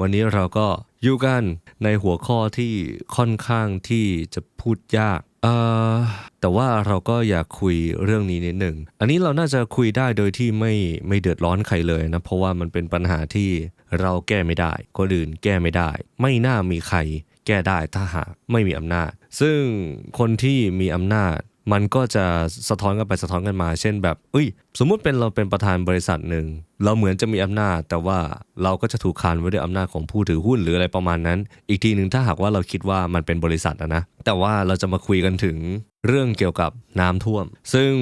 วันนี้เราก็อยู่กันในหัวข้อที่ค่อนข้างที่จะพูดยากเอ่อแต่ว่าเราก็อยากคุยเรื่องนี้นิดหนึ่ง อันนี้เราน่าจะคุยได้โดยที่ไม่ไม่เดือดร้อนใครเลยนะ เพราะว่ามันเป็นปัญหาที่เราแก้ไม่ได้ คนอื่นแก้ไม่ได้ ไม่น่ามีใครแก้ได้ถ้าหากไม่มีอำนาจ ซึ่งคนที่มีอำนาจ มันก็จะสะท้อนกันไปสะท้อนกันมา เช่นแบบเอ้ย สมมุติเป็นเราเป็นประธานบริษัทหนึ่ง เราเหมือนจะมีอำนาจ แต่ว่าเราก็จะถูกคานไว้ด้วยอำนาจของผู้ถือหุ้นหรืออะไรประมาณนั้น อีกทีหนึ่งถ้าหากว่าเราคิดว่ามันเป็นบริษัทนะ แต่ว่าเราจะมาคุยกันถึงเรื่องเกี่ยวกับน้ำท่วม ซึ่ง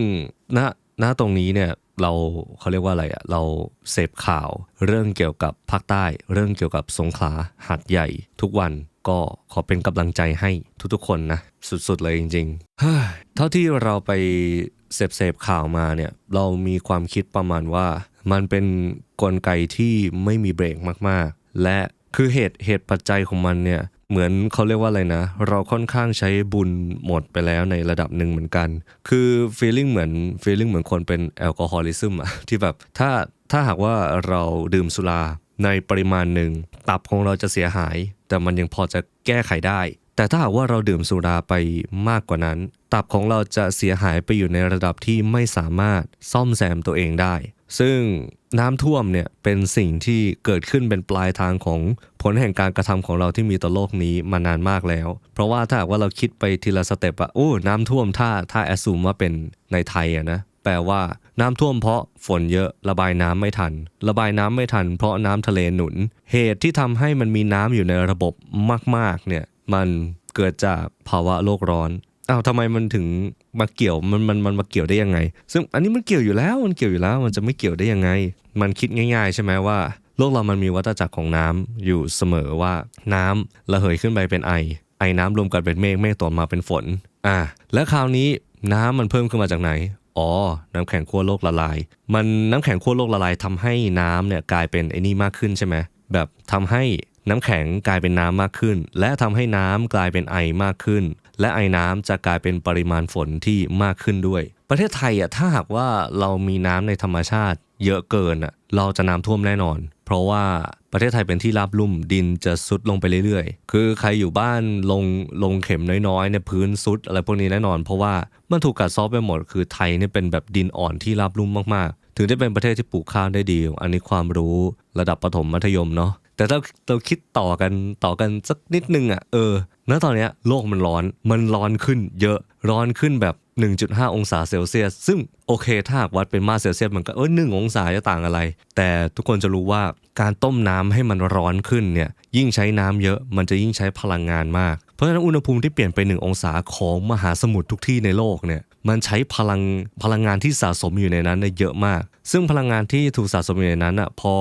ณณตรงนี้เนี่ยเราเขาเรียกว่าอะไรอะเราเสพข่าว เรื่องเกี่ยวกับภาคใต้ เรื่องเกี่ยวกับสงขลาหัดใหญ่ ทุกวัน ก็ขอเป็นกำลังใจให้ทุกๆคนนะ สุดๆเลยจริงๆ เท่าที่เราไปเสพเสพข่าวมาเนี่ย เรามีความคิดประมาณว่ามันเป็นกลไกที่ไม่มีเบรกมากๆ และคือเหตุเหตุปัจจัยของมันเนี่ยเหมือนเขาเรียกว่าอะไรนะ เราค่อนข้างใช้บุญหมดไปแล้วในระดับหนึ่งเหมือนกัน คือ feeling เหมือน feeling เหมือนคนเป็นแอลกอฮอลิซึมอะที่แบบถ้าถ้าหากว่าเราดื่มสุราในปริมาณหนึ่ง ตับของเราจะเสียหาย แต่มันยังพอจะแก้ไขได้ แต่ถ้าหากว่าเราดื่มสุราไปมากกว่านั้น ตับของเราจะเสียหายไปอยู่ในระดับที่ไม่สามารถซ่อมแซมตัวเองได้ ซึ่งน้ำท่วมเนี่ยเป็นสิ่งที่เกิดขึ้นเป็นปลายทางของผลแห่งการกระทำของเราที่มีต่อโลกนี้มานานมากแล้ว เพราะว่าถ้าหากว่าเราคิดไปทีละสเต็ปอะโอ้ น้ำท่วมถ้าถ้าแอสซูมว่าเป็นในไทยอะนะ แปลว่า น้ำท่วมเพราะฝนเยอะระบายน้ำไม่ทัน ระบายน้ำไม่ทัน เพราะน้ำทะเลหนุน เหตุที่ทำให้มันมีน้ำอยู่ในระบบมากๆเนี่ยมันเกิดจากภาวะโลกร้อนอ้าวทำไมมันถึงมาเกี่ยวมันมันมันมาเกี่ยวได้ยังไง ซึ่งอันนี้มันเกี่ยวอยู่แล้วมันเกี่ยวอยู่แล้ว มันจะไม่เกี่ยวได้ยังไง มันคิดง่าย ๆ ใช่ไหมว่าโลกเรามันมีวัฏจักรของน้ำอยู่เสมอว่าน้ำระเหยขึ้นไปเป็นไอ ไอน้ำรวมกันเป็นเมฆเมฆต่อมาเป็นฝน อ่า และคราวนี้น้ำมันเพิ่มขึ้นมาจากไหน อ๋อ น้ำแข็งขั้วโลกละลาย มันน้ำแข็งขั้วโลกละลายทำให้น้ำเนี่ยกลายเป็นไอ้นี่มากขึ้นใช่ไหมแบบทำให้น้ำแข็งกลายเป็นน้ำมากขึ้น และทำให้น้ำกลายเป็นไอมากขึ้น และไอน้ำจะกลายเป็นปริมาณฝนที่มากขึ้นด้วย ประเทศไทยอะถ้าหากว่าเรามีน้ำในธรรมชาติเยอะเกินอะเราจะน้ำท่วมแน่นอน เพราะว่าประเทศไทยเป็นที่ราบลุ่มดินจะซุดลงไปเรื่อยๆ คือใครอยู่บ้านลงลงเข็มน้อยๆเนี่ยพื้นซุดอะไรพวกนี้แน่นอน เพราะว่ามันถูกกัดเซอฟไปหมด คือไทยเนี่ยเป็นแบบดินอ่อนที่ราบลุ่มมากๆ ถึงได้เป็นประเทศที่ปลูกข้าวได้ดี อันนี้ความรู้ระดับประถมมัธยมเนาะ แต่ถ้าเราคิดต่อกันต่อกันสักนิดนึงอะเออ ณ ตอนเนี้ยโลกมันร้อน มันร้อนขึ้นเยอะ ร้อนขึ้นแบบ 1.5 องศาเซลเซียส ซึ่งโอเคถ้าวัดเป็นมาเซลเซียสมันก็เออหนึ่งองศาจะต่างอะไร แต่ทุกคนจะรู้ว่าการต้มน้ำให้มันร้อนขึ้นเนี่ยยิ่งใช้น้ำเยอะมันจะยิ่งใช้พลังงานมาก เพราะฉะนั้นอุณหภูมิที่เปลี่ยนไป 1 องศาของมหาสมุทรทุกที่ในโลกเนี่ยมันใช้พลังพลังงานที่สะสมอยู่ในนั้นเนี่ยเยอะมาก ซึ่งพลังงานที่ถูกสะสมอยู่ในนั้นอะพอ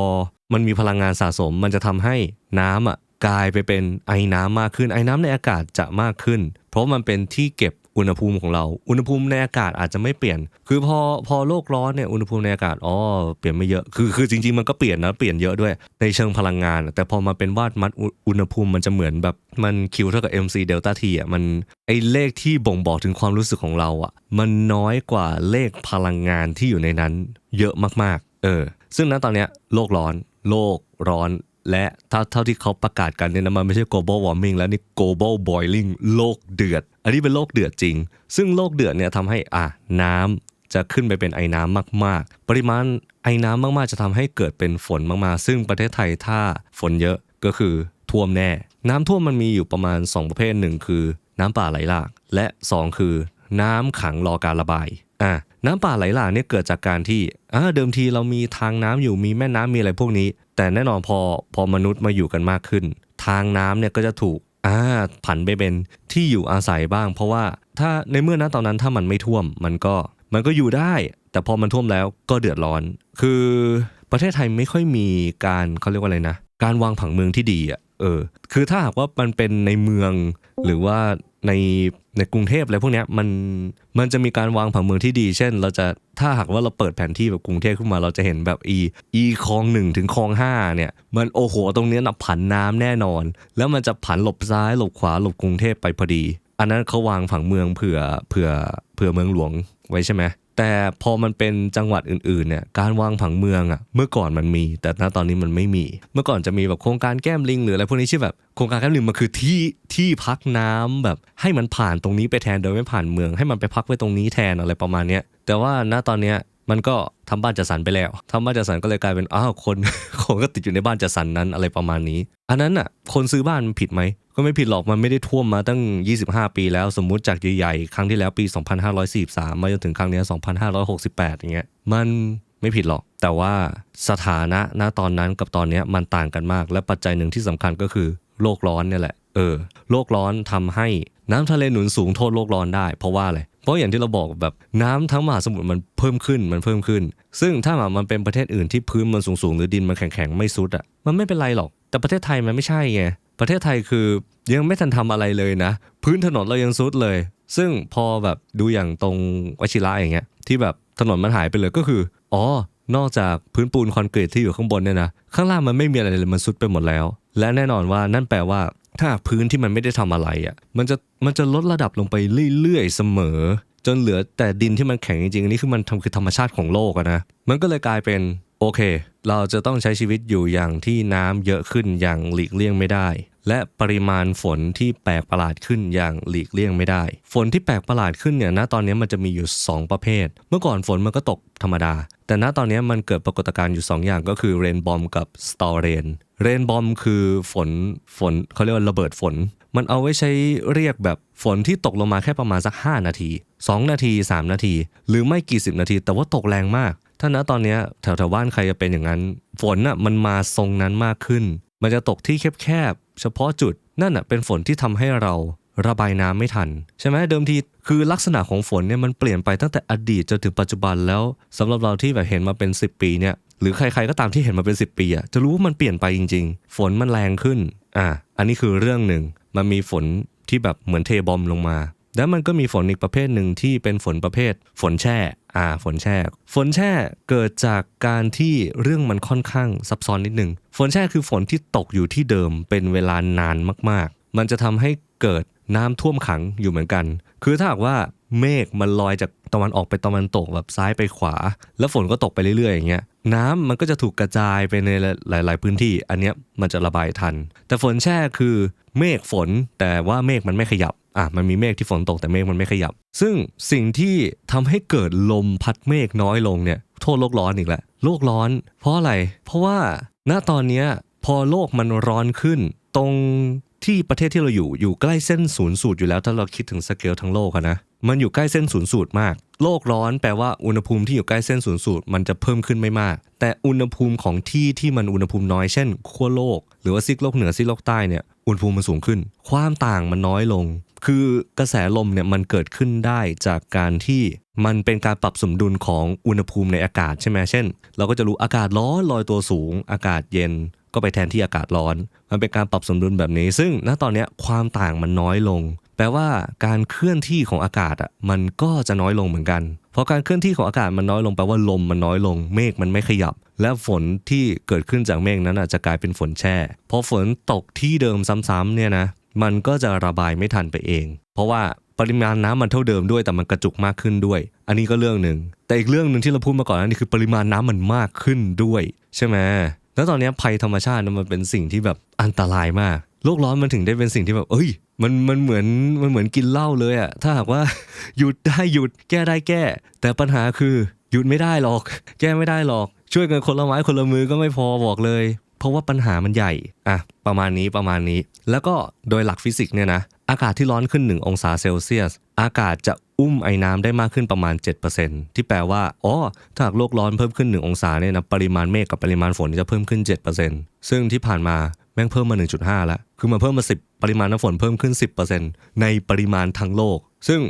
มันมีพลังงานสะสมมันจะทำให้น้ำอะกลายไปเป็นไอ้น้ำมากขึ้นไอ้น้ำในอากาศจะมากขึ้น เพราะมันเป็นที่เก็บ อุณหภูมิของเรา อุณหภูมิในอากาศอาจจะไม่เปลี่ยน คือพอพอโลกร้อนเนี่ยอุณหภูมิในอากาศอ๋อเปลี่ยนไม่เยอะคือคือจริง ๆ มันก็เปลี่ยนนะเปลี่ยนเยอะด้วยในเชิงพลังงาน แต่พอมาเป็นวาดมัดอุณหภูมิมันจะเหมือนแบบมัน Q เท่ากับ mc เดลต้า t อะมันไอเลขที่บ่งบอกถึงความรู้สึกของเราอะมันน้อยกว่าเลขพลังงานที่อยู่ในนั้น เยอะมากๆ เออ ซึ่งณตอนเนี้ยโลกร้อน โลกร้อน และถ้าเท่าที่เขาประกาศกันเนี่ยนะมันไม่ใช่ global warming แล้วนี่ global boiling โลกเดือด อันนี้เป็นโลกเดือดจริง ซึ่งโลกเดือดเนี่ยทำให้อะน้ำจะขึ้นไปเป็นไอ้น้ำมาก ๆ ปริมาณไอ้น้ำมาก ๆ จะทำให้เกิดเป็นฝนมาก ๆ ซึ่งประเทศไทยถ้าฝนเยอะก็คือท่วมแน่ น้ำท่วมมันมีอยู่ประมาณ 2 ประเภทหนึ่งคือ น้ำป่าไหลหลาก และ 2 คือ น้ำขังรอการระบาย อะ น้ำป่าไหลหลากเนี่ยเกิดจากการที่อ่าเดิมทีเรามีทางน้ำอยู่มีแม่น้ำมีอะไรพวกนี้ แต่แน่นอนพอพอมนุษย์มาอยู่กันมากขึ้น ทางน้ำเนี่ยก็จะถูกอ่าผันไปเป็นที่อยู่อาศัยบ้าง เพราะว่าถ้าในเมื่อนั้นตอนนั้นถ้ามันไม่ท่วมมันก็มันก็อยู่ได้ แต่พอมันท่วมแล้วก็เดือดร้อน คือประเทศไทยไม่ค่อยมีการเขาเรียกว่าอะไรนะ การวางผังเมืองที่ดีอะเออคือถ้าหากว่ามันเป็นในเมืองหรือว่า ในในกรุงเทพอะไรพวกนี้มันมันจะมีการวางผังเมืองที่ดี เช่น เราจะถ้าหากว่าเราเปิดแผนที่แบบกรุงเทพขึ้นมาเราจะเห็นแบบอีอีคลองหนึ่งถึงคลองห้าเนี่ย มันโอ้โหตรงนี้นับผันน้ำแน่นอน แล้วมันจะผันหลบซ้ายหลบขวาหลบกรุงเทพไปพอดี อันนั้นเขาวางผังเมืองเผื่อเผื่อเผื่อเมืองหลวงไว้ใช่ไหม แต่พอมันเป็นจังหวัดอื่นๆเนี่ยการวางผังเมืองอะเมื่อก่อนมันมี แต่ณตอนนี้มันไม่มี เมื่อก่อนจะมีแบบโครงการแก้มลิงหรืออะไรพวกนี้ที่แบบโครงการแก้มลิงมันคือที่ที่พักน้ำแบบให้มันผ่านตรงนี้ไปแทนโดยไม่ผ่านเมือง ให้มันไปพักไว้ตรงนี้แทนอะไรประมาณเนี้ยแต่ว่าณตอนเนี้ยมันก็ทำบ้านจัดสรรไปแล้วทำบ้านจัดสรรก็เลยกลายเป็นอ้าวคนคนก็ติดอยู่ในบ้านจัดสรรนั้นอะไรประมาณนี้ อันนั้นอะคนซื้อบ้านมันผิดไหม ก็ไม่ผิดหรอกมันไม่ได้ท่วมมาตั้ง 25 ปีแล้วสมมุติจากใหญ่ๆครั้งที่แล้วปี 2543 มาจนถึงครั้งนี้ย2568 อย่างเงี้ยมันไม่ผิดหรอก แต่ว่าสถานะณตอนนั้นกับตอนนี้มันต่างกันมาก และปัจจัยหนึ่งที่สำคัญก็คือโลกร้อนเนี่ยแหละเออโลกร้อนทำให้น้ำทะเลหนุนสูงโทษโลกร้อนได้เพราะว่าอะไรเพราะอย่างที่เราบอกแบบน้ำทั้งมหาสมุทรมันเพิ่มขึ้นมันเพิ่มขึ้น ซึ่งถ้ามันเป็นประเทศอื่นที่พื้นมันสูงๆหรือดินมันแข็งๆไม่ซุดอะมันไม่เป็นไรหรอก แต่ประเทศไทยมันไม่ใช่ไงประเทศไทยคือยังไม่ทันทำอะไรเลยนะ พื้นถนนเรายังซุดเลย ซึ่งพอแบบดูอย่างตรงวชิระอย่างเงี้ย ที่แบบถนนมันหายไปเลยก็คือ อ๋อ นอกจากพื้นปูนคอนกรีตที่อยู่ข้างบนเนี่ยนะ ข้างล่างมันไม่มีอะไรเลยมันซุดไปหมดแล้ว และแน่นอนว่านั่นแปลว่า ถ้าพื้นที่มันไม่ได้ทำอะไรอะมันจะมันจะลดระดับลงไปเรื่อยๆเสมอ จนเหลือแต่ดินที่มันแข็งจริงๆอันนี้คือมันทำคือธรรมชาติของโลกนะมันก็เลยกลายเป็น โอเค เราจะต้องใช้ชีวิตอยู่อย่างที่น้ำเยอะขึ้นอย่างหลีกเลี่ยงไม่ได้ และปริมาณฝนที่แปลกประหลาดขึ้นอย่างหลีกเลี่ยงไม่ได้ ฝนที่แปลกประหลาดขึ้นเนี่ยณตอนนี้มันจะมีอยู่ 2 ประเภท เมื่อก่อนฝนมันก็ตกธรรมดา แต่ณตอนนี้มันเกิดปรากฏการณ์อยู่ 2 อย่างก็คือเรนบอมกับสตอเรนเรนบอมคือฝนฝนเขาเรียกว่าระเบิดฝน มันเอาไว้ใช้เรียกแบบฝนที่ตกลงมาแค่ประมาณสัก 5 นาที 2 นาที 3 นาที หรือไม่กี่สิบนาที แต่ว่าตกแรงมาก ถ้าณตอนนี้แถวแถวบ้านใครจะเป็นอย่างนั้น ฝนน่ะมันมาทรงนั้นมากขึ้น มันจะตกที่แคบๆเฉพาะจุดนั่นน่ะเป็นฝนที่ทำให้เราระบายน้ำไม่ทัน ใช่ไหมเดิมทีคือลักษณะของฝนเนี่ยมันเปลี่ยนไปตั้งแต่อดีตจนถึงปัจจุบันแล้วสำหรับเราที่แบบเห็นมาเป็น 10 ปีเนี่ยหรือใครๆก็ตามที่เห็นมาเป็น 10 ปีอะจะรู้ว่ามันเปลี่ยนไปจริง ๆ ฝนมันแรงขึ้นอะอันนี้คือเรื่องหนึ่งมันมีฝนที่แบบเหมือนเทบอมลงมา แล้วมันก็มีฝนอีกประเภทหนึ่งที่เป็นฝนประเภท ฝนแช่ อ่าฝนแช่ ฝนแช่เกิดจากการที่เรื่องมันค่อนข้างซับซ้อนนิดหนึ่งฝนแช่คือฝนที่ตกอยู่ที่เดิมเป็นเวลานานมากๆ มันจะทำให้เกิดน้ำท่วมขังอยู่เหมือนกัน คือถ้าหากว่าเมฆมันลอยจากตะวันออกไปตะวันตกแบบซ้ายไปขวา แล้วฝนก็ตกไปเรื่อยๆอย่างเงี้ยน้ำมันก็จะถูกกระจายไปในหลาย ๆ พื้นที่ อันเนี้ยมันจะระบายทัน แต่ฝนแช่คือเมฆฝนแต่ว่าเมฆมันไม่ขยับ อะมันมีเมฆที่ฝนตกแต่เมฆมันไม่ขยับ ซึ่งสิ่งที่ทำให้เกิดลมพัดเมฆน้อยลงเนี่ยโทษโลกร้อนอีกแล้วโลกร้อน เพราะอะไร เพราะว่าณตอนนี้พอโลกมันร้อนขึ้น ตรงที่ประเทศที่เราอยู่อยู่ใกล้เส้นศูนย์สูตรอยู่แล้วถ้าเราคิดถึงสเกลทั้งโลกอะนะมันอยู่ใกล้เส้นศูนย์สูตรมาก โลกร้อนแปลว่าอุณหภูมิที่อยู่ใกล้เส้นศูนย์สูตรมันจะเพิ่มขึ้นไม่มาก แต่อุณหภูมิของที่ที่มันอุณหภูมิน้อยเช่นขั้วโลก หรือว่าซีกโลกเหนือซีกโลกใต้เนี่ย อุณหภูมิมันสูงขึ้น ความต่างมันน้อยลง คือกระแสลมเนี่ยมันเกิดขึ้นได้จากการที่มันเป็นการปรับสมดุลของอุณหภูมิในอากาศใช่ไหมเช่น เราก็จะรู้อากาศร้อนลอยตัวสูง อากาศเย็นก็ไปแทนที่อากาศร้อน มันเป็นการปรับสมดุลแบบนี้ ซึ่งณตอนนี้ความต่างมันน้อยลง แปลว่าการเคลื่อนที่ของอากาศอะมันก็จะน้อยลงเหมือนกัน เพราะการเคลื่อนที่ของอากาศมันน้อยลงแปลว่าลมมันน้อยลง เมฆมันไม่ขยับ และฝนที่เกิดขึ้นจากเมฆนั้นอะจะกลายเป็นฝนแช่พอฝนตกที่เดิมซ้ำๆเนี่ยนะมันก็จะระบายไม่ทันไปเอง เพราะว่าปริมาณน้ำมันเท่าเดิมด้วยแต่มันกระจุกมากขึ้นด้วย อันนี้ก็เรื่องหนึ่ง แต่อีกเรื่องหนึ่งที่เราพูดมาก่อนนั้นนี่คือปริมาณน้ำมันมากขึ้นด้วย ใช่ไหมแล้วตอนนี้ภัยธรรมชาติมันเป็นสิ่งที่แบบอันตรายมากโลกร้อนมันถึงได้เป็นสิ่งที่แบบ เอ้ย มันมันเหมือนมันเหมือนกินเหล้าเลยอะถ้าหากว่าหยุดได้หยุดแก้ได้แก้ แต่ปัญหาคือหยุดไม่ได้หรอก แก้ไม่ได้หรอก ช่วยกันคนละไม้คนละมือก็ไม่พอบอกเลย เพราะว่าปัญหามันใหญ่อะประมาณนี้ประมาณนี้ แล้วก็โดยหลักฟิสิกส์เนี่ยนะอากาศที่ร้อนขึ้น 1 องศาเซลเซียส อากาศจะอุ้มไอ้น้ำได้มากขึ้นประมาณ 7%ที่แปลว่าอ๋อถ้าหากโลกร้อนเพิ่มขึ้น 1 องศาเนี่ยนะปริมาณเมฆกับปริมาณฝนจะเพิ่มขึ้น 7%ซึ่งที่ผ่านมาแม่งเพิ่มมา 1.5 แล้ว คือมันเพิ่มมา 10 ปริมาณน้ำฝนเพิ่มขึ้น 10%ในปริมาณทั้งโลก ซึ่ง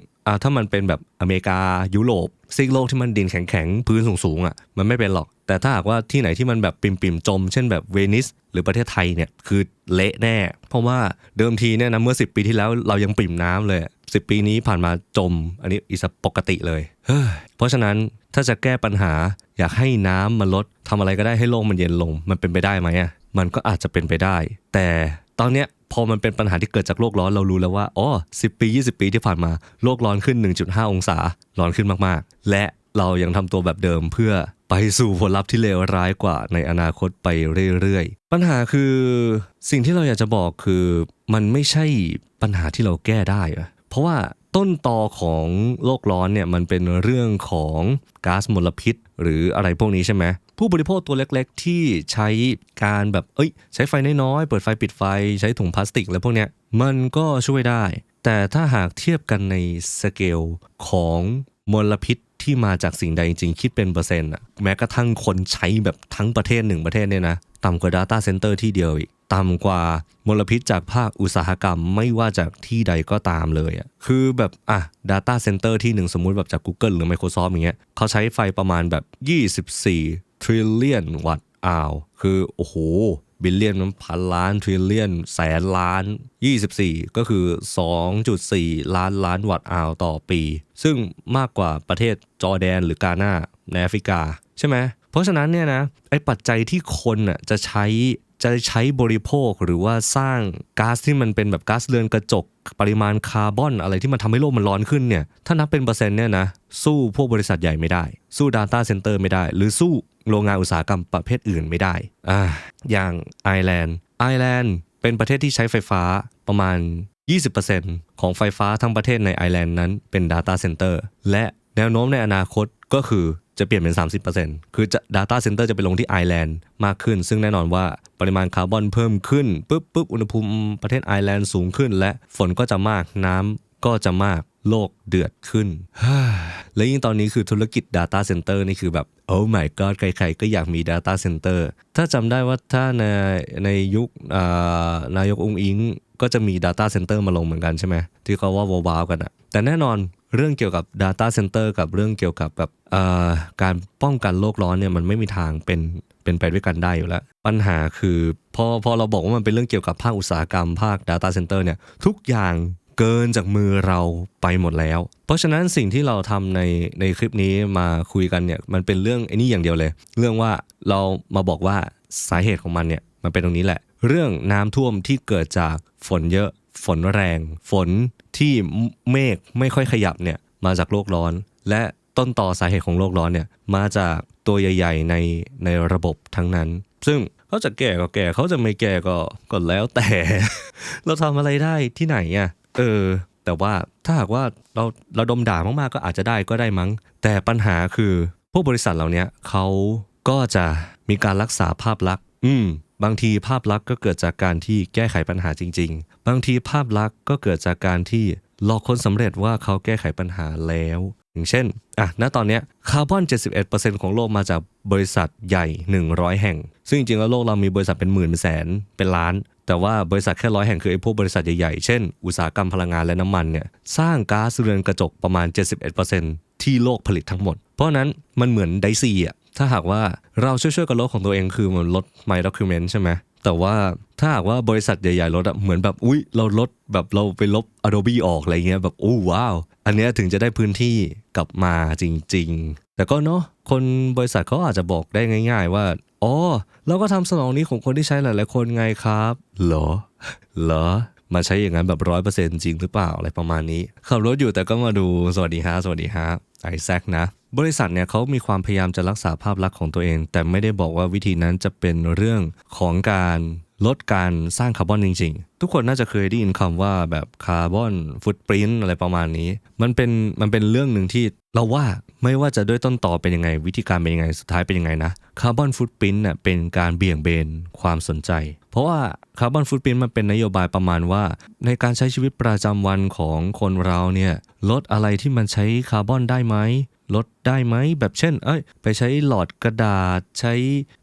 ถ้ามันเป็นแบบอเมริกายุโรปซีกโลกที่มันดินแข็งๆ พื้นสูงๆอะมันไม่เป็นหรอก แต่ถ้าหากว่าที่ไหนที่มันแบบปิ่มๆ จม เช่นแบบเวนิส หรือประเทศไทยเนี่ยคือเละแน่ เพราะว่าเดิมทีเนี่ยนะเมื่อ 10 ปีที่แล้วเรายังปิ่มน้ำเลย 10 ปีนี้ผ่านมาจม อันนี้อิสปกติเลยเฮ้ยเพราะฉะนั้นถ้าจะแก้ปัญหาอยากให้น้ำมันลดทำอะไรก็ได้ให้โลกมันเย็นลง มันเป็นไปได้ไหมอะมันก็อาจจะเป็นไปได้ แต่ ตอนเนี้ยพอมันเป็นปัญหาที่เกิดจากโลกร้อนเรารู้แล้วว่าอ๋อ10ปี 20 ปีที่ผ่านมาโลกร้อนขึ้น 1.5 องศาร้อนขึ้นมากๆ และเรายังทำตัวแบบเดิมเพื่อไปสู่ผลลัพธ์ที่เลวร้ายกว่าในอนาคตไปเรื่อยๆ ปัญหาคือสิ่งที่เราอยากจะบอกคือมันไม่ใช่ปัญหาที่เราแก้ได้ เพราะว่าต้นตอของโลกร้อนเนี่ยมันเป็นเรื่องของก๊าซมลพิษ หรืออะไรพวกนี้ใช่ไหมผู้บริโภคตัวเล็กๆ ที่ใช้การแบบเอ้ย ใช้ไฟน้อยๆ เปิดไฟปิดไฟใช้ถุงพลาสติกอะไรพวกเนี้ยมันก็ช่วยได้ แต่ถ้าหากเทียบกันในสเกลของมลพิษที่มาจากสิ่งใดจริงๆคิดเป็นเปอร์เซ็นต์อะแม้กระทั่งคนใช้แบบทั้งประเทศหนึ่งประเทศเนี่ยนะต่ำกว่า Data Center ที่เดียวอีก ต่ำกว่ามลพิษจากภาคอุตสาหกรรมไม่ว่าจากที่ใดก็ตามเลยอะคือแบบอะ Data Center ที่หนึ่งสมมุติแบบจาก Google หรือ Microsoft อย่างเงี้ยเขาใช้ไฟประมาณแบบ 24 trillion วัตต์อาวคือโอ้โหบิลเลียนมันพันล้านทริลเลียนแสนล้าน 24 ก็คือ 2.4 ล้านล้านวัตต์อาวต่อปี ซึ่งมากกว่าประเทศจอร์แดนหรือกาหน้าในแอฟริกา ใช่ไหมเพราะฉะนั้นเนี่ยนะไอ้ปัจจัยที่คนน่ะจะใช้ จะใช้บริโภคหรือว่าสร้างก๊าซที่มันเป็นแบบก๊าซเรือนกระจก ปริมาณคาร์บอนอะไรที่มันทำให้โลกมันร้อนขึ้นเนี่ยถ้านับเป็นเปอร์เซ็นต์เนี่ยนะสู้พวกบริษัทใหญ่ไม่ได้ สู้ Data Center ไม่ได้ หรือสู้โรงงานอุตสาหกรรมประเภทอื่นไม่ได้อ่าอย่างไอร์แลนด์ไอร์แลนด์เป็นประเทศที่ใช้ไฟฟ้าประมาณ 20%ของไฟฟ้าทั้งประเทศในไอร์แลนด์นั้นเป็น Data Center และ แนวโน้มในอนาคตก็คือจะเปลี่ยนเป็น 30%คือจะ Data Center จะไปลงที่ไอร์แลนด์มากขึ้น ซึ่งแน่นอนว่าปริมาณคาร์บอนเพิ่มขึ้นปุ๊บปุ๊บอุณหภูมิประเทศไอร์แลนด์สูงขึ้น และฝนก็จะมากน้ำก็จะมากโลกเดือดขึ้น และยิ่งตอนนี้คือธุรกิจ Data Center นี่คือแบบโอ้ my god ใครๆ ก็อยากมี Data Center ถ้าจำได้ว่าถ้าในในยุคนายกองอิง ก็จะมี Data Center มาลงเหมือนกันใช่ไหมที่เขาว่าว้าวกันอะแต่แน่นอน เรื่องเกี่ยวกับ Data Center กับเรื่องเกี่ยวกับแบบการป้องกันโลกร้อนเนี่ยมันไม่มีทางเป็นเป็นไปด้วยกันได้อยู่แล้ว ปัญหาคือพอพอเราบอกว่ามันเป็นเรื่องเกี่ยวกับภาคอุตสาหกรรมภาค Data Center เนี่ยทุกอย่างเกินจากมือเราไปหมดแล้ว เพราะฉะนั้นสิ่งที่เราทำในในคลิปนี้มาคุยกันเนี่ยมันเป็นเรื่องไอ้นี่อย่างเดียวเลย เรื่องว่าเรามาบอกว่าสาเหตุของมันเนี่ยมันเป็นตรงนี้แหละ เรื่องน้ำท่วมที่เกิดจากฝนเยอะ ฝนแรง ฝนที่เมฆไม่ค่อยขยับเนี่ยมาจากโลกร้อน และต้นต่อสาเหตุของโลกร้อนเนี่ยมาจากตัวใหญ่ ๆ ในในระบบทั้งนั้น ซึ่งเขาจะแก่ก็แก่เขาจะไม่แก่ก็ก็แล้วแต่ เราทำอะไรได้ที่ไหนอะเออ แต่ว่าถ้าหากว่าเราเราดมด่ามากๆก็อาจจะได้ก็ได้มั้ง แต่ปัญหาคือพวกบริษัทเหล่านี้เขาก็จะมีการรักษาภาพลักษณ์อืม บางทีภาพลักษณ์ก็เกิดจากการที่แก้ไขปัญหาจริง ๆ บางทีภาพลักษณ์ก็เกิดจากการที่หลอกคนสำเร็จว่าเขาแก้ไขปัญหาแล้ว อย่างเช่น อะ ณ ตอนนี้คาร์บอน 71%ของโลกมาจากบริษัทใหญ่ 100 แห่ง ซึ่งจริงๆ แล้วโลกเรามีบริษัทเป็นหมื่นเป็นแสน เป็นล้าน แต่ว่าบริษัทแค่ร้อยแห่งคือไอ้พวกบริษัทใหญ่ๆ เช่น อุตสาหกรรมพลังงานและน้ำมันเนี่ย สร้างก๊าซเรือนกระจกประมาณ 71%ที่โลกผลิตทั้งหมด เพราะฉะนั้นมันเหมือนไดซีอะ ถ้าหากว่าเราช่วยๆกับโลกของตัวเองคือมันลด My Document ใช่ไหมแต่ว่าถ้าหากว่าบริษัทใหญ่ๆลดอะเหมือนแบบอุ้ยเราลดแบบเราไปลบ Adobe ออกอะไรเงี้ยแบบโอ้ว้าว อันเนี้ยถึงจะได้พื้นที่กลับมาจริง ๆ แต่ก็เนาะคนบริษัทเขาอาจจะบอกได้ง่าย ๆ ว่าอ๋อเราก็ทำสนองนี้ของคนที่ใช้หลายๆคนไงครับเหรอเหรอมาใช้อย่างนั้นแบบร้อยเปอร์เซ็นต์จริงหรือเปล่าอะไรประมาณนี้ขับรถอยู่แต่ก็มาดูสวัสดีฮะสวัสดีฮะ ไอแซคนะ บริษัทเนี่ยเขามีความพยายามจะรักษาภาพลักษณ์ของตัวเอง แต่ไม่ได้บอกว่าวิธีนั้นจะเป็นเรื่องของการลดการสร้างคาร์บอนจริง ๆ ทุกคนน่าจะเคยได้ยินคำว่าแบบคาร์บอนฟุตปรินต์อะไรประมาณนี้ มันเป็นมันเป็นเรื่องหนึ่งที่เราว่า ไม่ว่าจะด้วยต้นต่อเป็นยังไง วิธีการเป็นยังไง สุดท้ายเป็นยังไงนะคาร์บอนฟุตปรินต์น่ะเป็นการเบี่ยงเบนความสนใจ เพราะว่าคาร์บอนฟุตปรินต์มันเป็นนโยบายประมาณว่า ในการใช้ชีวิตประจำวันของคนเราเนี่ยลดอะไรที่มันใช้คาร์บอนได้ไหมลดได้ไหมแบบเช่น เอ้ย ไปใช้หลอดกระดาษ ใช้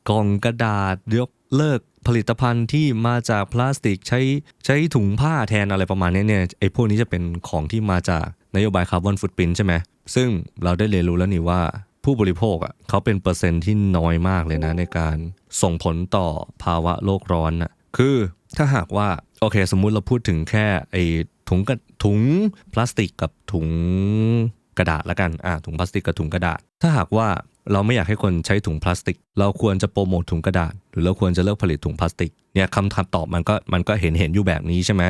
กล่องกระดาษยกเลิกผลิตภัณฑ์ที่มาจากพลาสติกใช้ใช้ถุงผ้าแทนอะไรประมาณนี้เนี่ยไอ้พวกนี้จะเป็นของที่มาจากนโยบายคาร์บอนฟุตปรินใช่ไหม ซึ่งเราได้เรียนรู้แล้วนี่ว่าผู้บริโภคอะเขาเป็นเปอร์เซ็นต์ที่น้อยมากเลยนะในการส่งผลต่อภาวะโลกร้อนน่ะคือถ้าหากว่าโอเค สมมุติเราพูดถึงแค่ไอ้ถุงกระถุงพลาสติกกับถุงกระดาษละกันอ่าถุงพลาสติกกับถุงกระดาษ ถ้าหากว่าเราไม่อยากให้คนใช้ถุงพลาสติก เราควรจะโปรโมทถุงกระดาษ หรือเราควรจะเลิกผลิตถุงพลาสติกเนี่ยคำตอบมันก็มันก็เห็นเห็นอยู่แบบนี้ใช่ไหม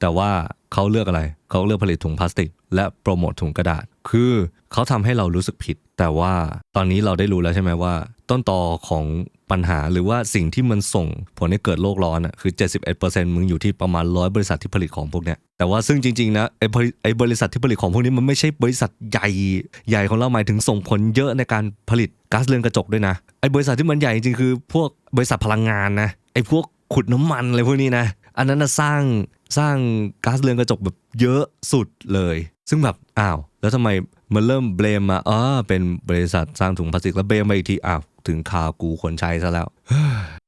แต่ว่าเขาเลือกอะไรเขาเลือกผลิตถุงพลาสติก และโปรโมทถุงกระดาษ คือเขาทำให้เรารู้สึกผิด แต่ว่าตอนนี้เราได้รู้แล้วใช่ไหมว่า ต้นตอของปัญหาหรือว่าสิ่งที่มันส่งผลให้เกิดโลกร้อนอะคือ 71%มึงอยู่ที่ประมาณร้อยบริษัทที่ผลิตของพวกเนี้ยแต่ว่าซึ่งจริงๆนะไอ้บริไอ้บริษัทที่ผลิตของพวกนี้มันไม่ใช่บริษัทใหญ่ใหญ่ของเราหมายถึงส่งผลเยอะในการผลิตก๊าซเรือนกระจกด้วยนะไอ้บริษัทที่มันใหญ่จริงๆคือ พวกบริษัทพลังงานนะไอ้พวกขุดน้ำมันอะไรพวกนี้นะอันนั้นนะสร้างสร้างก๊าซเรือนกระจกแบบเยอะสุดเลย ซึ่งแบบอ้าว แล้วทำไมมันเริ่มเบลมมาอ๋อเป็นบริษัทสร้างถุงพลาสติกแล้วเบลมมาอีกทีอ้าวถึงคากูคนใช้ซะแล้ว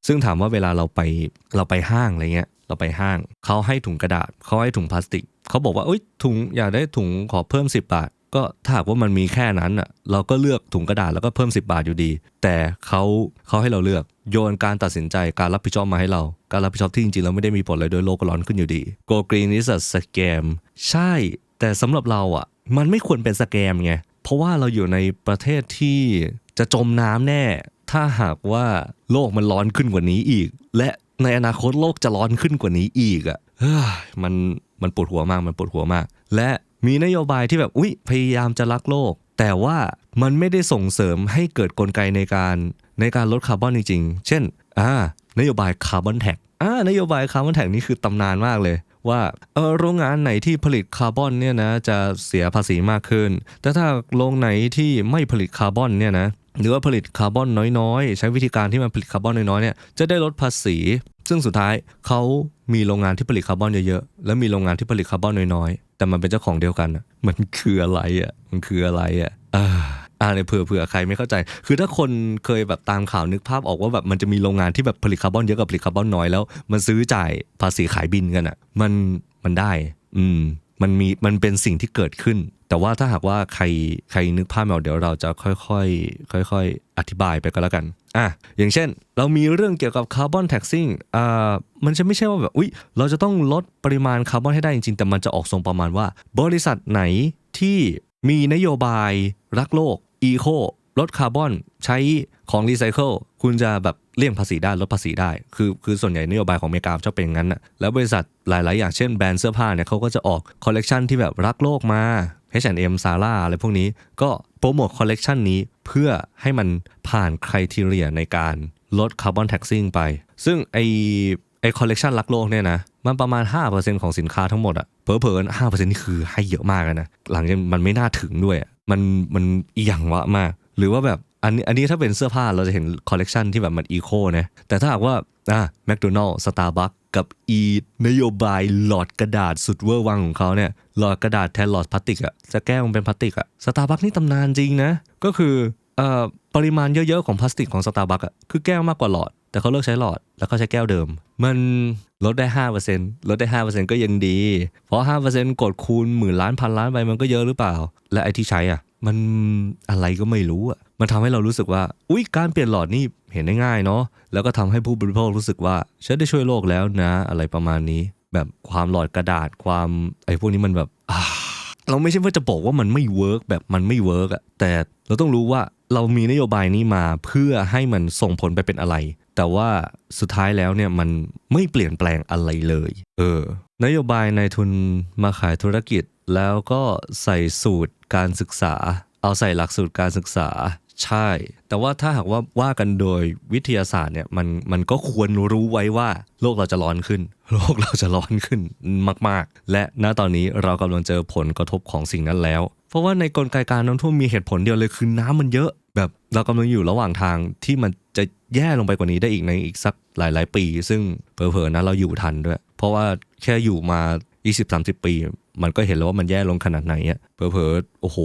ซึ่งถามว่าเวลาเราไปเราไปห้างอะไรเงี้ย เราไปห้างเขาให้ถุงกระดาษเขาให้ถุงพลาสติกเขาบอกว่าเอ้ยถุงอยากได้ถุงขอเพิ่ม 10 บาท ก็ถ้าหากว่ามันมีแค่นั้นอะเราก็เลือกถุงกระดาษแล้วก็เพิ่ม 10 บาทอยู่ดี แต่เขาเขาให้เราเลือกโยนการตัดสินใจการรับผิดชอบมาให้เรา การรับผิดชอบที่จริงๆเราไม่ได้มีผลอะไรโดยโลกร้อนขึ้นอยู่ดี Go Green is a scam ใช่ แต่สำหรับเราอะมันไม่ควรเป็นสแกมไง เพราะว่าเราอยู่ในประเทศที่จะจมน้ำแน่ ถ้าหากว่าโลกมันร้อนขึ้นกว่านี้อีก และในอนาคตโลกจะร้อนขึ้นกว่านี้อีกอะมันมันปวดหัวมากมันปวดหัวมาก และมีนโยบายที่แบบอุ้ยพยายามจะรักโลก แต่ว่ามันไม่ได้ส่งเสริมให้เกิดกลไกในการในการลดคาร์บอนจริงๆ เช่นอ่านโยบายคาร์บอนแท็กอ่านโยบายคาร์บอนแท็กนี่คือตำนานมากเลย ว่าเออโรงงานไหนที่ผลิตคาร์บอนเนี่ยนะจะเสียภาษีมากขึ้น แต่ถ้าโรงไหนที่ไม่ผลิตคาร์บอนเนี่ยนะหรือว่าผลิตคาร์บอนน้อยๆ ใช้วิธีการที่มันผลิตคาร์บอนน้อยๆเนี่ยจะได้ลดภาษี ซึ่งสุดท้ายเขามีโรงงานที่ผลิตคาร์บอนเยอะๆและมีโรงงานที่ผลิตคาร์บอนน้อยๆ แต่มันเป็นเจ้าของเดียวกันมันคืออะไรอะมันคืออะไรอะ อ่าเนี่ยเผื่อเผื่อใครไม่เข้าใจ คือถ้าคนเคยแบบตามข่าวนึกภาพออกว่าแบบมันจะมีโรงงานที่แบบผลิตคาร์บอนเยอะกับผลิตคาร์บอนน้อยแล้ว มันซื้อจ่ายภาษีขายบินกันอะ มันมันได้ อืม มันมีมันเป็นสิ่งที่เกิดขึ้น แต่ว่าถ้าหากว่าใครใครนึกภาพไม่ออกเดี๋ยวเราจะค่อยๆค่อย ๆ อธิบายไปก็แล้วกันอะอย่างเช่น เรามีเรื่องเกี่ยวกับคาร์บอนแท็กซิ่งอ่ามันจะไม่ใช่ว่าแบบอุ๊ยเราจะต้องลดปริมาณคาร์บอนให้ได้จริงๆแต่มันจะออกทรงประมาณว่า บริษัทไหนที่มีนโยบายรักโลก อีโคลดคาร์บอนใช้ของรีไซเคิลคุณจะแบบเลี่ยงภาษีได้ลดภาษีได้ คือคือส่วนใหญ่นโยบายของอเมริกาชอบเป็นงั้นนะแล้วบริษัทหลาย ๆ อย่างเช่นแบรนด์เสื้อผ้าเนี่ยเขาก็จะออกคอลเลกชันที่แบบรักโลกมา H&M Zara อะไรพวกนี้ ก็โปรโมทคอลเลกชันนี้เพื่อให้มันผ่านคุณทีเรียในการลดคาร์บอนแท็กซิ่งไป ซึ่งไอไอคอลเลกชันรักโลกเนี่ยนะมันประมาณ 5%ของสินค้าทั้งหมดอะเผลอๆ5%นี่คือให้เยอะมากเลยนะ หลังจากมันไม่น่าถึงด้วย มันมันอีหยังวะมาก หรือว่าแบบอันนี้อันนี้ถ้าเป็นเสื้อผ้าเราจะเห็นคอลเลกชันที่แบบมันอีโคนะแต่ถ้าหากว่าอะแมคโดนัลล์สตาร์บัคกับอีนโยบายหลอดกระดาษสุดเวอร์วังของเขาเนี่ยหลอดกระดาษแทนหลอดพลาสติกอะจะแก้วมันเป็นพลาสติกอะสตาร์บัคนี่ตำนานจริงนะ ก็คือเอ่อปริมาณเยอะๆของพลาสติกของสตาร์บัคอะคือแก้วมากกว่าหลอด แต่เขาเลิกใช้หลอดแล้วก็ใช้แก้วเดิม มันลดได้ 5%ลดได้ 5%ก็ยังดี เพราะ 5%กดคูณหมื่นล้านพันล้านไปมันก็เยอะหรือเปล่า และไอที่ใช้อะ มันอะไรก็ไม่รู้อะ มันทำให้เรารู้สึกว่า อุ๊ย การเปลี่ยนหลอดนี่เห็นได้ง่ายเนาะ แล้วก็ทำให้ผู้บริโภครู้สึกว่า ฉันได้ช่วยโลกแล้วนะ อะไรประมาณนี้ แบบความหลอดกระดาษความไอ้พวกนี้มันแบบเราไม่ใช่ว่าจะบอกว่ามันไม่เวิร์กแบบมันไม่เวิร์กอะแต่เราต้องรู้ว่า เรามีนโยบายนี้มาเพื่อให้มันส่งผลไปเป็นอะไร แต่ว่าสุดท้ายแล้วเนี่ยมันไม่เปลี่ยนแปลงอะไรเลย เออ นโยบายในทุนมาขายธุรกิจแล้วก็ใส่สูตรการศึกษา เอาใส่หลักสูตรการศึกษา ใช่ แต่ว่าถ้าหากว่าว่ากันโดยวิทยาศาสตร์เนี่ยมันมันก็ควรรู้ไว้ว่าโลกเราจะร้อนขึ้น โลกเราจะร้อนขึ้นมาก ๆ และณตอนนี้เรากำลังเจอผลกระทบของสิ่งนั้นแล้ว เพราะว่าในกลไกการน้ำท่วมมีเหตุผลเดียวเลยคือน้ำมันเยอะ แบบเรากำลังอยู่ระหว่างทางที่มันจะแย่ลงไปกว่านี้ได้อีกในอีกสักหลาย ๆ ปี ซึ่งเผลอๆนะเราอยู่ทันด้วย เพราะว่าแค่อยู่มา 20-30 ปี มันก็เห็นแล้วว่ามันแย่ลงขนาดไหนอะเผลอๆโอ้โห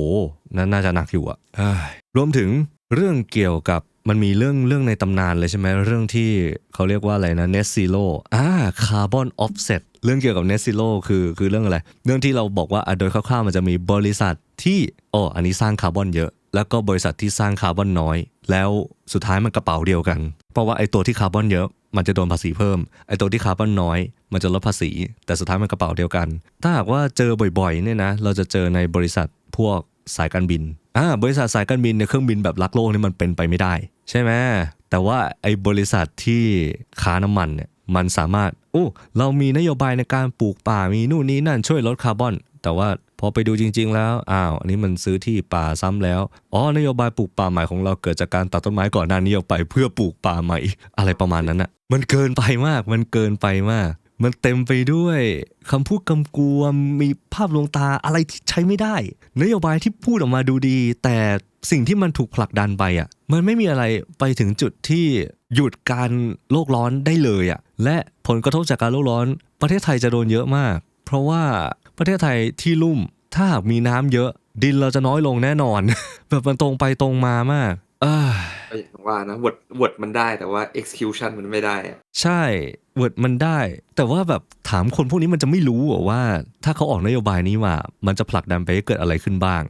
นาน่าจะหนักอยู่อะเอ้ยรวมถึงเรื่องเกี่ยวกับมันมีเรื่องเรื่องในตำนานเลยใช่ไหมเรื่องที่เขาเรียกว่าอะไรนะ net zero อ่า carbon offset เรื่องเกี่ยวกับ net zero คือคือเรื่องอะไร เรื่องที่เราบอกว่าอะโดยคร่าวๆมันจะมีบริษัทที่อ๋ออันนี้สร้างคาร์บอนเยอะ แล้วก็บริษัทที่สร้างคาร์บอนน้อย แล้วสุดท้ายมันกระเป๋าเดียวกัน เพราะว่าไอ้ตัวที่คาร์บอนเยอะมันจะโดนภาษีเพิ่ม ไอ้ตัวที่คาร์บอนน้อย มันจะลดภาษี แต่สุดท้ายมันกระเป๋าเดียวกัน ถ้าหากว่าเจอบ่อยๆเนี่ยนะ เราจะเจอในบริษัทพวกสายการบิน อ่า บริษัทสายการบินในเครื่องบินแบบรักโลกนี่มันเป็นไปไม่ได้ ใช่ไหม แต่ว่าไอ้บริษัทที่ค้าน้ำมันเนี่ย มันสามารถ โอ้ เรามีนโยบายในการปลูกป่า มีนู่นนี่นั่นช่วยลดคาร์บอน แต่ว่า พอไปดูจริง ๆ แล้ว อ้าว อันนี้มันซื้อที่ป่าซ้ำแล้ว อ๋อ นโยบายปลูกป่าใหม่ของเราเกิดจากการตัดต้นไม้ก่อนหน้านี้ออกไปเพื่อปลูกป่าใหม่ อะไรประมาณนั้นอะมันเกินไปมาก มันเกินไปมาก มันเต็มไปด้วยคำพูดกำกวม มีภาพลวงตาอะไรที่ใช้ไม่ได้ นโยบายที่พูดออกมาดูดี แต่สิ่งที่มันถูกผลักดันไปอะ มันไม่มีอะไรไปถึงจุดที่หยุดการโลกร้อนได้เลยอะ และผลกระทบจากการโลกร้อน ประเทศไทยจะโดนเยอะมาก ราะว่าประเทศไทยที่ลุ่มถ้าหากมีน้ำเยอะ ดินเราจะน้อยลงแน่นอน แบบมันตรงไปตรงมามาก เอ้ยก็อย่างว่านะวดวดมันได้แต่ว่า execution มันไม่ได้อะใช่เวิร์ดมันได้ แต่ว่าแบบถามคนพวกนี้มันจะไม่รู้เหรอว่า ถ้าเขาออกนโยบายนี้มามันจะผลักดันไปให้เกิดอะไรขึ้นบ้าง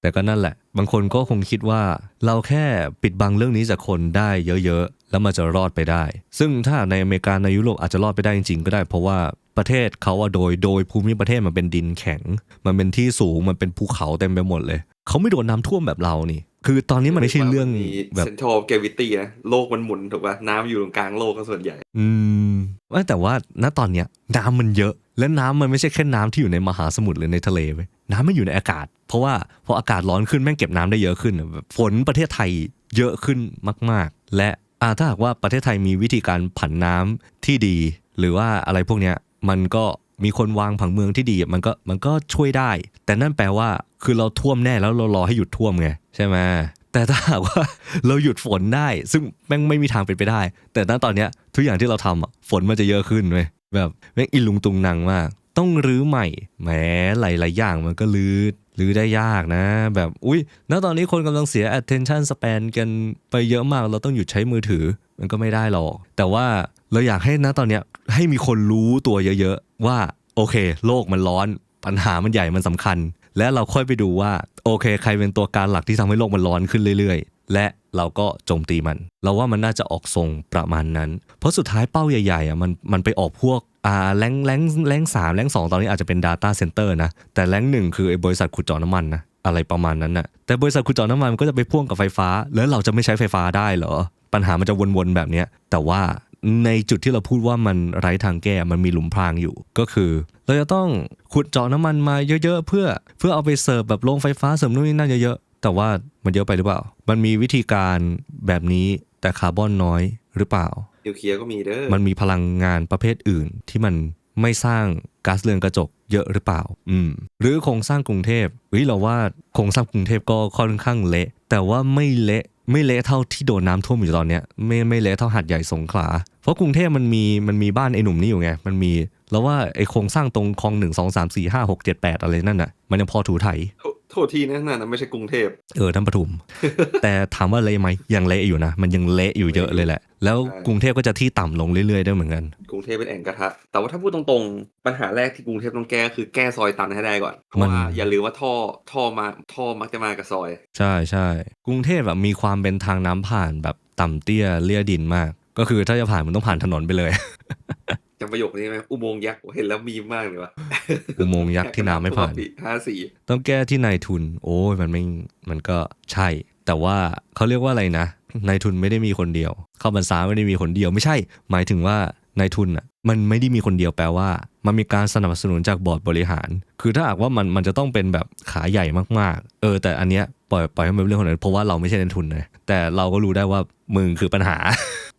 แต่ก็นั่นแหละ บางคนก็คงคิดว่า เราแค่ปิดบังเรื่องนี้จากคนได้เยอะๆ แล้วมันจะรอดไปได้ ซึ่งถ้าในอเมริกาในยุโรปอาจจะรอดไปได้จริงๆก็ได้ เพราะว่า ประเทศเขาอะโดยโดยภูมิประเทศมันเป็นดินแข็ง มันเป็นที่สูงมันเป็นภูเขาเต็มไปหมดเลย เขาไม่โดนน้ำท่วมแบบเรานี่คือตอนนี้มันไม่ใช่เรื่องมีแบบ central gravity นะโลกมันหมุนถูกป่ะน้ำอยู่ตรงกลางโลกก็ส่วนใหญ่ อืมว่าแต่ว่าณตอนเนี้ยน้ำมันเยอะ และน้ำมันไม่ใช่แค่น้ำที่อยู่ในมหาสมุทรหรือในทะเลเว้ยน้ำมันอยู่ในอากาศ เพราะว่าพออากาศร้อนขึ้นแม่งเก็บน้ำได้เยอะขึ้นอะแบบฝนประเทศไทยเยอะขึ้นมาก ๆ และอ่าถ้าหากว่าประเทศไทยมีวิธีการผันน้ำที่ดี หรือว่าอะไรพวกเนี้ย มันก็มีคนวางผังเมืองที่ดีมันก็มันก็ช่วยได้ แต่นั่นแปลว่าคือเราท่วมแน่แล้วเรารอให้หยุดท่วมไงใช่ไหมแต่ถ้าหากว่าเราหยุดฝนได้ ซึ่งแม่งไม่มีทางเป็นไปได้ แต่ณตอนเนี้ยทุกอย่างที่เราทำฝนมันจะเยอะขึ้นเว้ยแบบแม่งอิลุงตุงนังมาก ต้องรื้อใหม่แหมหลายๆอย่างมันก็รื้อ รือได้ยากนะ แบบอุ๊ยณตอนนี้คนกำลังเสีย attention span กันไปเยอะมากเราต้องหยุดใช้มือถือ มันก็ไม่ได้หรอก แต่ว่าเราอยากให้ณตอนเนี้ยให้มีคนรู้ตัวเยอะๆ ว่าโอเค โลกมันร้อน ปัญหามันใหญ่มันสำคัญ และเราค่อยไปดูว่า โอเค ใครเป็นตัวการหลักที่ทำให้โลกมันร้อนขึ้นเรื่อย ๆ และ เราก็โจมตีมัน เราว่ามันน่าจะออกทรงประมาณนั้น เพราะสุดท้ายเป้าใหญ่ๆอะมันมันไปออกพวกอ่าแรงแรงแรงสามแรงสองตอนนี้อาจจะเป็น Data Center นะ แต่แรงหนึ่งคือไอ้บริษัทขุดเจาะน้ำมันนะอะไรประมาณนั้นนะแต่บริษัทขุดเจาะน้ำมันก็จะไปพ่วงกับไฟฟ้า แล้วเราจะไม่ใช้ไฟฟ้าได้เหรอ ปัญหามันจะวนๆแบบเนี้ยแต่ว่าในจุดที่เราพูดว่ามันไร้ทางแก้มันมีหลุมพรางอยู่ก็คือ เราจะต้องขุดเจาะน้ำมันมาเยอะๆ เพื่อเพื่อเอาไปเสิร์ฟแบบโรงไฟฟ้าเสริมนู่นนี่นั่นเยอะๆ แต่ว่ามันเยอะไปหรือเปล่า มันมีวิธีการแบบนี้แต่คาร์บอนน้อยหรือเปล่านิวเคลียร์ก็มีเด้อ มันมีพลังงานประเภทอื่นที่มันไม่สร้างก๊าซเรือนกระจกเยอะหรือเปล่า อืม หรือโครงสร้างกรุงเทพเฮ้ยเราว่าโครงสร้างกรุงเทพก็ค่อนข้างเละ แต่ว่าไม่เละไม่เละเท่าที่โดนน้ำท่วมอยู่ตอนเนี้ยไม่ไม่เละเท่าหัดใหญ่สงขลา เพราะกรุงเทพมันมีมันมีบ้านไอ้หนุ่มนี่อยู่ไง มันมี แล้วว่าไอ้โครงสร้างตรงคลองหนึ่งสองสามสี่ห้าหกเจ็ดแปดอะไรนั่นน่ะ มันยังพอถูไถ โทโทษทีนะนั่นนะไม่ใช่กรุงเทพเออท่านปทุม แต่ถามว่าเละไหมยังเละอยู่นะ มันยังเละอยู่เยอะเลยแหละ แล้วใช่กรุงเทพก็จะที่ต่ำลงเรื่อยๆได้วยเหมือนกัน กรุงเทพเป็นแอ่งกระทะ แต่ว่าถ้าพูดตรงๆ ปัญหาแรกที่กรุงเทพต้องแก้คือแก้ซอยตันให้ได้ก่อน เพราะมันว่าอย่าลืมว่าท่อท่อมาท่อมักจะมากับซอย ใช่ใช่กรุงเทพแบบมีความเป็นทางน้ำผ่านแบบต่ำเตี้ยเลี่ยดินมาก ก็คือถ้าจะผ่านมันต้องผ่านถนนไปเลย จำประโยคนี้ไหมอุโมงค์ยักษ์เห็นแล้วมีมากเลยวะอุโมงค์ยักษ์ที่น้ำไม่ผ่านห้าสี่ต้องแก้ที่นายทุน โอ้ยมันไม่มันก็ใช่ แต่ว่าเขาเรียกว่าอะไรนะนายทุนไม่ได้มีคนเดียว เข้าบรรษาไม่ได้มีคนเดียวไม่ใช่ หมายถึงว่านายทุนอะมันไม่ได้มีคนเดียวแปลว่า มันมีการสนับสนุนจากบอร์ดบริหาร คือถ้าหากว่ามันมันจะต้องเป็นแบบขาใหญ่มากๆ เออ แต่อันเนี้ยปล่อยปล่อยให้มันเป็นเรื่องของนั้นเพราะว่าเราไม่ใช่นายทุนนะแต่เราก็รู้ได้ว่า มึงคือปัญหา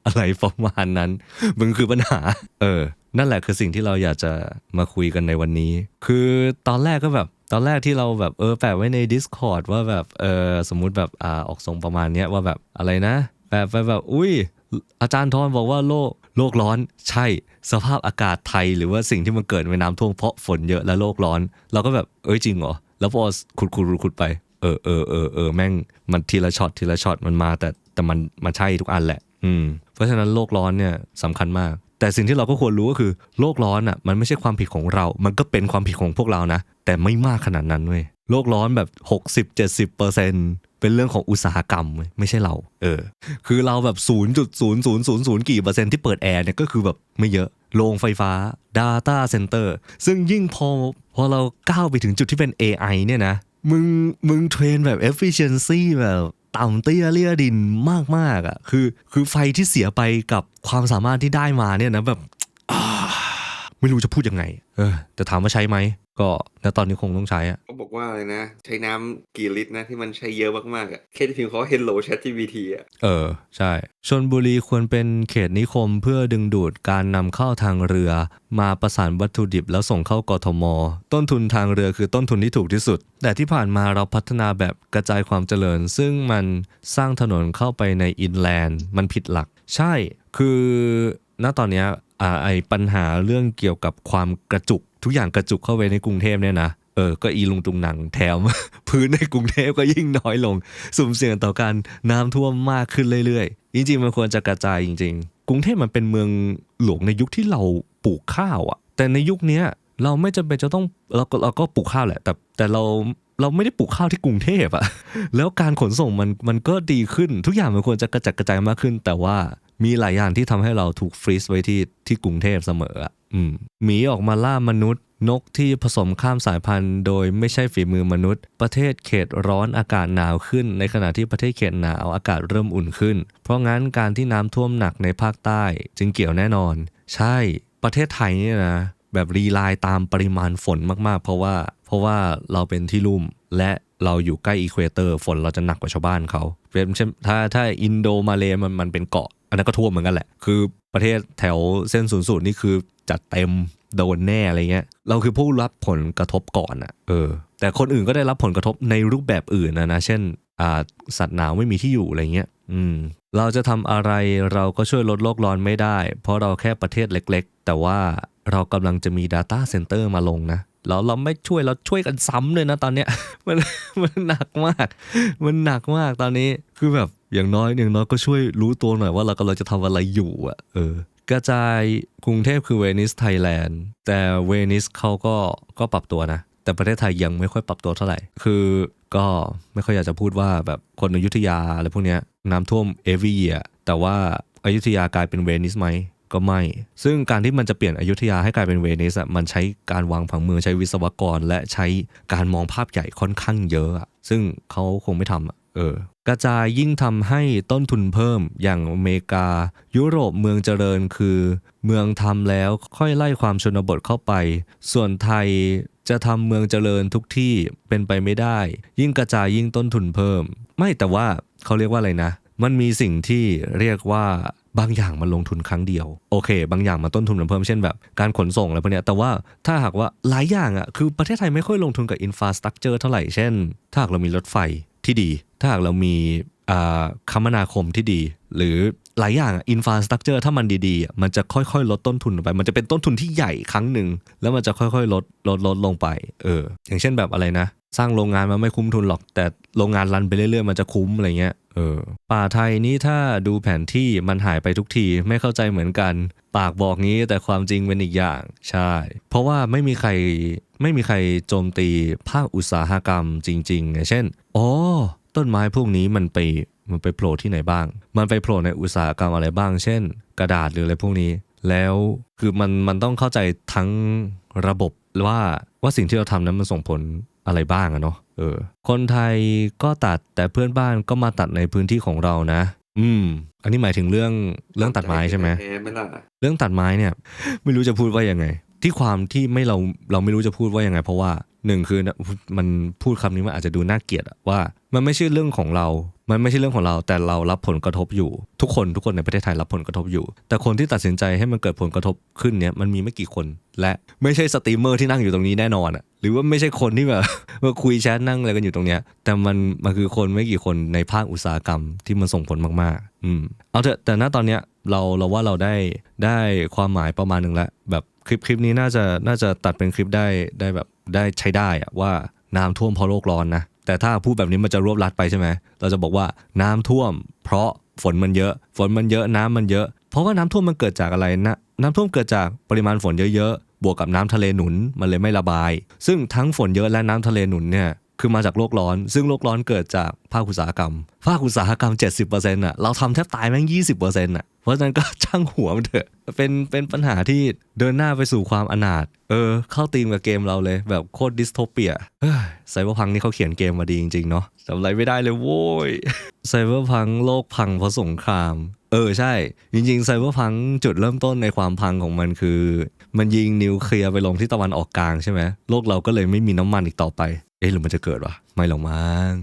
อะไรประมาณนั้น มึงคือปัญหา เออ นั่นแหละคือสิ่งที่เราอยากจะมาคุยกันในวันนี้ คือตอนแรกก็แบบ ตอนแรกที่เราแบบเออแปะไว้ใน Discord ว่าแบบเออสมมุติแบบอ่าออกทรงประมาณเนี้ยว่าแบบอะไรนะแบบไปแบบอุ้ยอาจารย์ทอนบอกว่าโลกโลกร้อนใช่สภาพอากาศไทยหรือว่าสิ่งที่มันเกิดในน้ำท่วมเพราะฝนเยอะและโลกร้อน เราก็แบบเอ้ยจริงเหรอแล้วพอขุดขุดขุดขุดไป เออเออเออเออแม่งมันทีละช็อตทีละช็อตมันมา แต่แต่มันมันใช่ทุกอันแหละ อืม เพราะฉะนั้นโลกร้อนเนี่ยสำคัญมาก แต่สิ่งที่เราก็ควรรู้ก็คือโลกร้อนอะ มันไม่ใช่ความผิดของเรา มันก็เป็นความผิดของพวกเรานะ แต่ไม่มากขนาดนั้นเว้ยโลกร้อนแบบ 60-70%เปอร์เซ็นเป็นเรื่องของอุตสาหกรรมไม่ใช่เรา เออ คือเราแบบ 0.0000กี่เปอร์เซ็นต์ที่เปิดแอร์เนี่ยก็คือแบบไม่เยอะ โรงไฟฟ้า Data Center ซึ่งยิ่งพอพอเราก้าวไปถึงจุดที่เป็น AI เนี่ยนะ มึงมึงเทรนแบบ efficiency แบบต่ำเตี้ยเลี่ยดินมากๆอะคือคือไฟที่เสียไปกับความสามารถที่ได้มาเนี่ยนะแบบไม่รู้จะพูดยังไง เออแต่ถามว่าใช้ไหม ก็ณตอนนี้คงต้องใช้อะเขาบอกว่าอะไรนะ ใช้น้ำกี่ลิตรนะ ที่มันใช้เยอะมากๆอะแค่ที่พิมพ์เขา Hello Chat GPT อะเออ ใช่ ชนบุรีควรเป็นเขตนิคมเพื่อดึงดูดการนำเข้าทางเรือ มาประสานวัตถุดิบแล้วส่งเข้ากทม ต้นทุนทางเรือคือต้นทุนที่ถูกที่สุด แต่ที่ผ่านมาเราพัฒนาแบบกระจายความเจริญ ซึ่งมันสร้างถนนเข้าไปในอินแลนด์ มันผิดหลัก ใช่ คือณตอนเนี้ยอ่าไอปัญหาเรื่องเกี่ยวกับความกระจุก ทุกอย่างกระจุกเข้าไปในกรุงเทพเนี่ยนะเออ ก็อีลุงตุงหนังแถม พื้นในกรุงเทพก็ยิ่งน้อยลง สุ่มเสี่ยงต่อการน้ำท่วมมากขึ้นเรื่อยๆ จริงๆ มันควรจะกระจายจริง ๆ กรุงเทพมันเป็นเมืองหลวงในยุคที่เราปลูกข้าวอะแต่ในยุคเนี้ยเราไม่จำเป็นจะต้องเราก็เราก็ปลูกข้าวแหละ แต่แต่เราเราไม่ได้ปลูกข้าวที่กรุงเทพอะแล้วการขนส่งมันมันก็ดีขึ้น ทุกอย่างมันควรจะกระจัดกระจายมากขึ้น แต่ว่า มีหลายอย่างที่ทำให้เราถูกฟรีซไว้ที่ที่กรุงเทพเสมออะอืมหมีออกมาล่ามนุษย์ นกที่ผสมข้ามสายพันธุ์ โดยไม่ใช่ฝีมือมนุษย์ ประเทศเขตร้อนอากาศหนาวขึ้น ในขณะที่ประเทศเขตหนาวอากาศเริ่มอุ่นขึ้น เพราะงั้นการที่น้ำท่วมหนักในภาคใต้ จึงเกี่ยวแน่นอน ใช่ ประเทศไทยเนี่ยนะแบบรีไลน์ตามปริมาณฝนมากๆ เพราะว่า เพราะว่าเราเป็นที่ลุ่มและเราอยู่ใกล้อีควเตอร์ฝนเราจะหนักกว่าชาวบ้านเขาเป็นเช่นถ้าถ้าอินโดมาเลมันมันเป็นเกาะ อันนั้นก็ท่วมเหมือนกันแหละ คือประเทศแถวเส้นศูนย์สูตรนี่คือจัดเต็มโดนแน่อะไรเงี้ย เราคือผู้รับผลกระทบก่อนอะเออ แต่คนอื่นก็ได้รับผลกระทบในรูปแบบอื่นนะนะ เช่น อ่า สัตว์หนาวไม่มีที่อยู่อะไรเงี้ย อืม เราจะทำอะไรเราก็ช่วยลดโลกร้อนไม่ได้ เพราะเราแค่ประเทศเล็ก ๆ แต่ว่าเรากำลังจะมี Data Center มาลงนะ เราเราไม่ช่วยเราช่วยกันซ้ำเลยนะตอนเนี้ยมันมันหนักมาก มันหนักมากตอนนี้คือแบบอย่างน้อยอย่างน้อยก็ช่วยรู้ตัวหน่อยว่าเรากำลังจะทำอะไรอยู่อะเออกระจายกรุงเทพคือเวนิสไทยแลนด์แต่เวนิสเขาก็ก็ปรับตัวนะ แต่ประเทศไทยยังไม่ค่อยปรับตัวเท่าไหร่ คือก็ไม่ค่อยอยากจะพูดว่าแบบคนอยุธยาอะไรพวกเนี้ยน้ำท่วม every year แต่ว่าอายุทยากลายเป็นเวนิสไหม ก็ไม่ ซึ่งการที่มันจะเปลี่ยนอยุธยาให้กลายเป็นเวนิสอะมันใช้การวางผังเมืองใช้วิศวกร และใช้การมองภาพใหญ่ค่อนข้างเยอะอะซึ่งเขาคงไม่ทำเออกระจายยิ่งทำให้ต้นทุนเพิ่มอย่างอเมริกา ยุโรปเมืองเจริญคือ เมืองทำแล้วค่อยไล่ความชนบทเข้าไป ส่วนไทยจะทำเมืองเจริญทุกที่เป็นไปไม่ได้ ยิ่งกระจายยิ่งต้นทุนเพิ่ม ไม่แต่ว่าเขาเรียกว่าอะไรนะ มันมีสิ่งที่เรียกว่า บางอย่างมันลงทุนครั้งเดียว โอเค บางอย่างมันต้นทุนมันเพิ่มเช่นแบบการขนส่งอะไรพวกเนี้ยแต่ว่าถ้าหากว่าหลายอย่างอะคือประเทศไทยไม่ค่อยลงทุนกับอินฟราสตรักเจอร์เท่าไหร่เช่น ถ้าหากเรามีรถไฟที่ดี ถ้าหากเรามีอ่าคมนาคมที่ดี หรือหลายอย่างอินฟราสตรักเจอร์ถ้ามันดีๆอะมันจะค่อยๆ ลดต้นทุนลงไป มันจะเป็นต้นทุนที่ใหญ่ครั้งหนึ่ง แล้วมันจะค่อยๆ ลดลดลดลงไปเอออย่างเช่นแบบอะไรนะ สร้างโรงงานมันไม่คุ้มทุนหรอก แต่โรงงานรันไปเรื่อยๆ มันจะคุ้มอะไรเงี้ย เออป่าไทยนี่ถ้าดูแผนที่มันหายไปทุกทีไม่เข้าใจเหมือนกัน ปากบอกงี้แต่ความจริงเป็นอีกอย่างใช่ เพราะว่าไม่มีใครไม่มีใครโจมตีภาคอุตสาหกรรมจริงๆไงเช่นอ๋อต้นไม้พวกนี้มันไปมันไปโผล่ที่ไหนบ้าง มันไปโผล่ในอุตสาหกรรมอะไรบ้าง เช่น กระดาษหรืออะไรพวกนี้ แล้วคือมันมันต้องเข้าใจทั้งระบบว่าว่าสิ่งที่เราทำนั้นมันส่งผลอะไรบ้างอะเนาะ ออ คนไทยก็ตัดแต่เพื่อนบ้านก็มาตัดในพื้นที่ของเรานะ อืม อันนี้หมายถึงเรื่องเรื่องตัดไม้ใช่ไหมแพ้ไหมล่ะเรื่องตัดไม้เนี่ย ไม่รู้จะพูดว่ายังไง ที่ความที่ไม่เราเราไม่รู้จะพูดว่ายังไง เพราะว่าหนึ่งคือมันพูดคำนี้มันอาจจะดูน่าเกลียดอะว่า มันไม่ใช่เรื่องของเรา มันไม่ใช่เรื่องของเรา แต่เรารับผลกระทบอยู่ ทุกคนทุกคนในประเทศไทยรับผลกระทบอยู่ แต่คนที่ตัดสินใจให้มันเกิดผลกระทบขึ้นเนี่ยมันมีไม่กี่คน และไม่ใช่สตรีมเมอร์ที่นั่งอยู่ตรงนี้แน่นอนอะหรือว่าไม่ใช่คนที่แบบมาคุยแชทนั่งอะไรกันอยู่ตรงเนี้ย แต่มันมันคือคนไม่กี่คนในภาคอุตสาหกรรมที่มันส่งผลมากๆ อืม เอาเถอะ แต่ณตอนเนี้ยเราเราว่าเราได้ได้ความหมายประมาณหนึ่งแล้วแบบคลิปคลิปนี้น่าจะน่าจะตัดเป็นคลิปได้ได้แบบได้ใช้ได้อะว่าน้ำท่วมเพราะโลกร้อนนะ แต่ถ้าพูดแบบนี้มันจะรวบลัดไปใช่ไหม เราจะบอกว่าน้ำท่วม เพราะฝนมันเยอะ ฝนมันเยอะน้ำมันเยอะ เพราะว่าน้ำท่วมมันเกิดจากอะไรนะ น้ำท่วมเกิดจากปริมาณฝนเยอะๆ บวกกับน้ำทะเลหนุนมันเลยไม่ระบาย ซึ่งทั้งฝนเยอะและน้ำทะเลหนุนเนี่ยคือมาจากโลกร้อน ซึ่งโลกร้อนเกิดจากภาคอุตสาหกรรม ภาคอุตสาหกรรม 70%อะ เราทำแทบตายแม่ง 20%อะ เพราะฉะนั้นก็ช่างหัวมันเถอะ เป็นเป็นปัญหาที่เดินหน้าไปสู่ความอนาถ เออ เข้าธีมกับเกมเราเลย แบบโคตรดิสโทเปียเฮ้ยไซเบอร์พังนี่เขาเขียนเกมมาดีจริง ๆ เนาะทำอะไรไม่ได้เลยโว้ยไซเบอร์พังโลกพังเพราะสงคราม เออใช่ จริงๆไซเบอร์พังจุดเริ่มต้นในความพังของมันคือ มันยิงนิวเคลียร์ไปลงที่ตะวันออกกลางใช่ไหมโลกเราก็เลยไม่มีน้ำมันอีกต่อไป เอ๊ะหรือมันจะเกิดวะไม่หรอกมั้ง